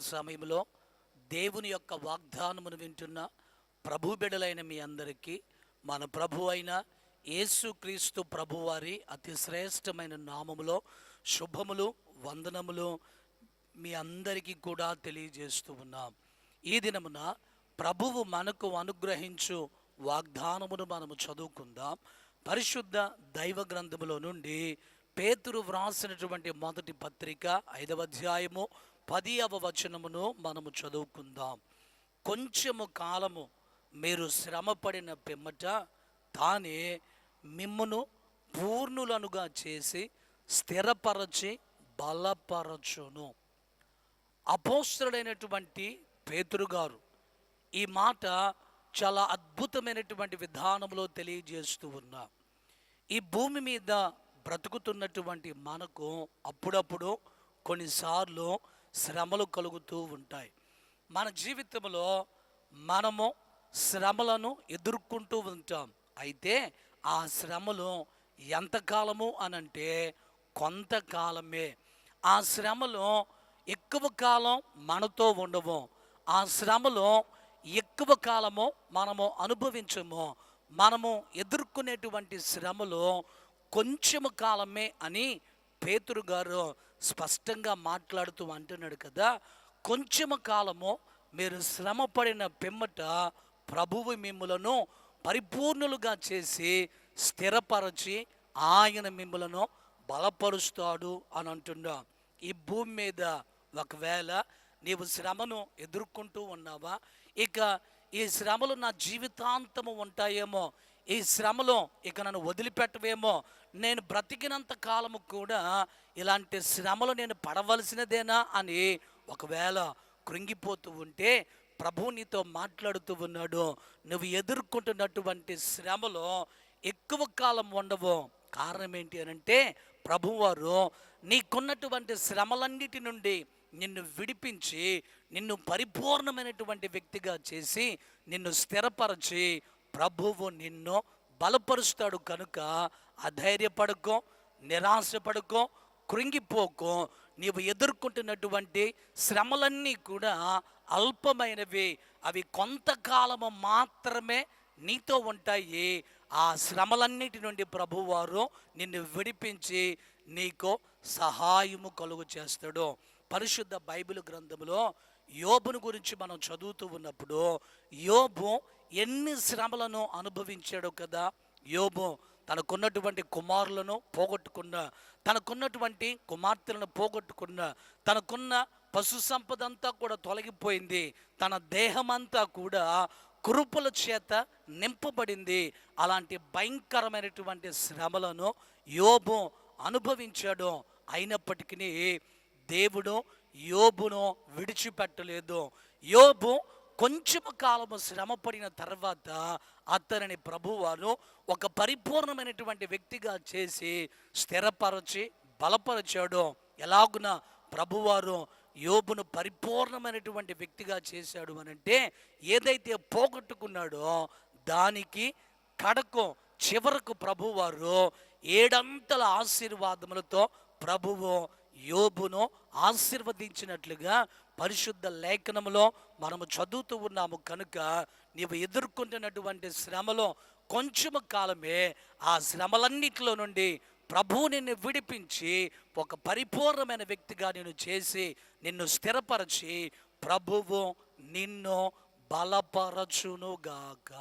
సమయంలో దేవుని యొక్క వాగ్దానమును వింటున్న ప్రభు బిడలైన మీ అందరికీ మన ప్రభు అయిన యేసుక్రీస్తు ప్రభువారి అతి శ్రేష్టమైన నామములో శుభములు వందనములు మీ అందరికీ కూడా తెలియజేస్తూ ఉన్నాం. ఈ దినమున ప్రభువు మనకు అనుగ్రహించు వాగ్దానమును మనము చదువుకుందాం. పరిశుద్ధ దైవ గ్రంథములో నుండి పేతురు వ్రాసినటువంటి మొదటి పత్రిక ఐదవ అధ్యాయము పది వచనమును మనము చదువుకుందాం. కొంచెము కాలము మీరు శ్రమపడిన పిమ్మట తానే మిమ్మును పూర్ణులనుగా చేసి స్థిరపరచి బలపరచును. అపోస్తుడైనటువంటి పేతురు గారు ఈ మాట చాలా అద్భుతమైనటువంటి విధానంలో తెలియజేస్తూ ఉన్నా. ఈ భూమి మీద బ్రతుకుతున్నటువంటి మనకు అప్పుడప్పుడు కొన్నిసార్లు శ్రమలు కలుగుతూ ఉంటాయి. మన జీవితంలో మనము శ్రమలను ఎదుర్కొంటూ ఉంటాం. అయితే ఆ శ్రమలు ఎంతకాలము అనంటే కొంతకాలమే. ఆ శ్రమలు ఎక్కువ కాలం మనతో ఉండవు. ఆ శ్రమలు ఎక్కువ కాలము మనము అనుభవించము. మనము ఎదుర్కొనేటువంటి శ్రమలో కొంచెము కాలమే అని పేతురు గారు స్పష్టంగా మాట్లాడుతూ అంటున్నాడు కదా కొంచెం కాలము మీరు శ్రమ పడిన పిమ్మట ప్రభువు మిమ్ములను పరిపూర్ణులుగా చేసి స్థిరపరచి ఆయన మిమ్ములను బలపరుస్తాడు అని అంటున్నా. ఈ భూమి మీద ఒకవేళ నీవు శ్రమను ఎదుర్కొంటూ ఉన్నావా ఇక ఈ శ్రమలు నా జీవితాంతము ఉంటాయేమో ఈ శ్రమలో ఇక నన్ను వదిలిపెట్టవేమో. నేను బ్రతికినంత కాలము కూడా ఇలాంటి శ్రమలు నేను పడవలసినదేనా అని ఒకవేళ కృంగిపోతూ ఉంటే ప్రభు నీతో మాట్లాడుతూ ఉన్నాడు. నువ్వు ఎదుర్కొంటున్నటువంటి శ్రమలో ఎక్కువ కాలం ఉండవు. కారణం ఏంటి అని అంటే ప్రభువారు నీకున్నటువంటి శ్రమలన్నిటి నుండి నిన్ను విడిపించి నిన్ను పరిపూర్ణమైనటువంటి వ్యక్తిగా చేసి నిన్ను స్థిరపరచి ప్రభువు నిన్ను బలపరుస్తాడు కనుక అధైర్యపడుకో నిరాశపడుకో కృంగిపోకో. నీవు ఎదుర్కొంటున్నటువంటి శ్రమలన్నీ కూడా అల్పమైనవి. అవి కొంతకాలము మాత్రమే నీతో ఉంటాయి. ఆ శ్రమలన్నిటి నుండి ప్రభువారు నిన్ను విడిపించి నీకు సహాయము కలుగు చేస్తాడు. పరిశుద్ధ బైబిల్ గ్రంథంలో యోబును గురించి మనం చదువుతూ ఉన్నప్పుడు యోబు ఎన్ని శ్రమలను అనుభవించాడో కదా. యోబు తనకున్నటువంటి కుమారులను పోగొట్టుకున్న తనకున్నటువంటి కుమార్తెలను పోగొట్టుకున్న తనకున్న పశు సంపద అంతా కూడా తొలగిపోయింది. తన దేహమంతా కూడా కురుపుల చేత నింపబడింది. అలాంటి భయంకరమైనటువంటి శ్రమలను యోబు అనుభవించాడు. అయినప్పటికీ దేవుడు యోబును విడిచిపెట్టలేదు. యోబు కొంచెం కాలము శ్రమపడిన తర్వాత అతనిని ప్రభువారు ఒక పరిపూర్ణమైనటువంటి వ్యక్తిగా చేసి స్థిరపరచి బలపరచాడు. ఎలాగున ప్రభువారు యోబును పరిపూర్ణమైనటువంటి వ్యక్తిగా చేశాడు అని అంటే ఏదైతే పోగొట్టుకున్నాడో దానికి కడకు చివరకు ప్రభువారు ఏడంతల ఆశీర్వాదములతో ప్రభువు యోబును ఆశీర్వదించినట్లుగా పరిశుద్ధ లేఖనములో మనము చదువుతూ ఉన్నాము కనుక నీవు ఎదుర్కొంటున్నటువంటి శ్రమలో కొంచెము కాలమే ఆ శ్రమలన్నిటిలో నుండి ప్రభువు నిన్ను విడిపించి ఒక పరిపూర్ణమైన వ్యక్తిగా నేను చేసి నిన్ను స్థిరపరచి ప్రభువు నిన్ను బలపరచునుగాక.